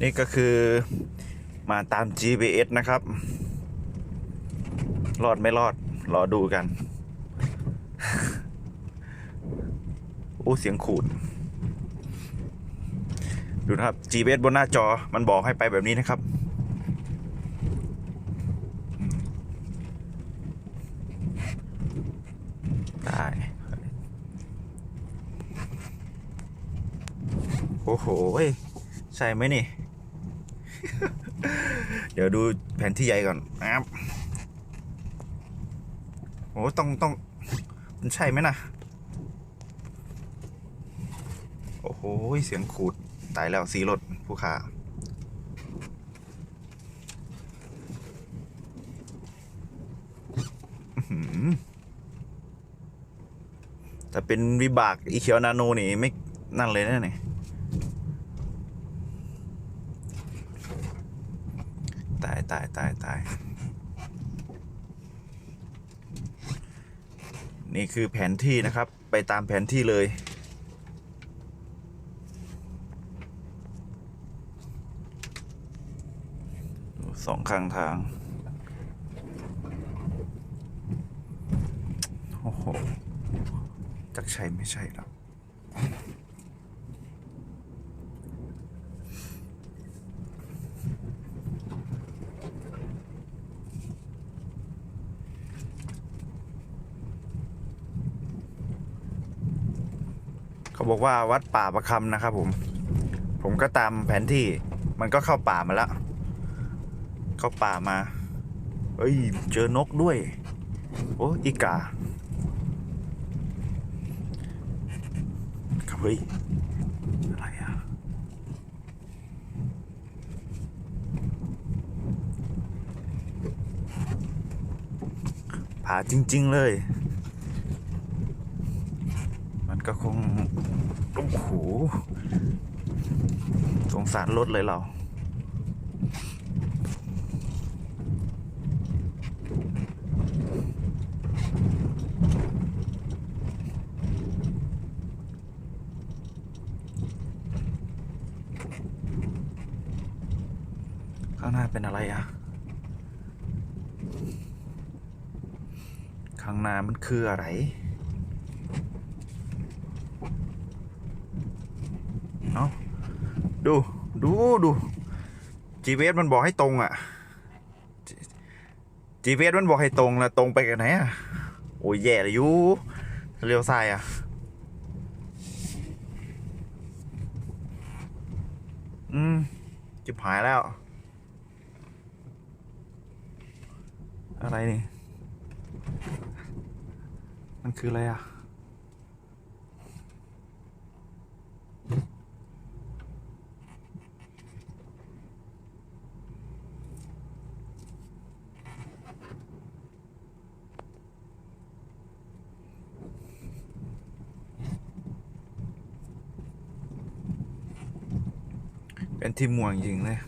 นี่ก็คือมาตาม GPS นะครับ รอดไม่รอด รอดูกัน โอ้ เสียงขูด ดูนะครับ GPS บนหน้าจอมันบอกให้ไปแบบนี้นะครับ ได้โอ้โหเว้ยใช่ไหมนี่ เดี๋ยวดูแผนที่ใหญ่ก่อนนะครับโอ้ต้องต้องมันใช่ไหมนะโอ้โหเสียงขูดตายแล้วสีรถผู้ค้าแต่เป็นวิบากอีเขียวนาโนนี่ไม่นั่นเลยนะเนี่ย ตายตายตายนี่คือแผนที่นะครับ ไปตามแผนที่เลย สองข้างทาง โอ้โหจักใช่ไม่ใช่แล้ว เขาบอกว่าวัดป่าประคำนะครับผม ผมก็ตามแผนที่มันก็เข้าป่ามาแล้ว เข้าป่ามา เอ้ย เจอนกด้วย โอ้อีกาครับเฮ้ยอะไรอะผาจริง ๆ เลย ก็คงโอ้โหสงสารรถเลยเราข้างหน้าเป็นอะไรอะข้างหน้ามันคืออะไร เอาดู ดูดู GPS มันบอกให้ตรงอะ GPS มันบอกให้ตรงแล้วตรงไปกันไหนอะ โอ้ยแย่เลยอยูเลี้ยวซ้ายอะ อืมจิบหายแล้ว อะไรนี่ มันคืออะไรอะ เป็นที่ม่วงจริงเลย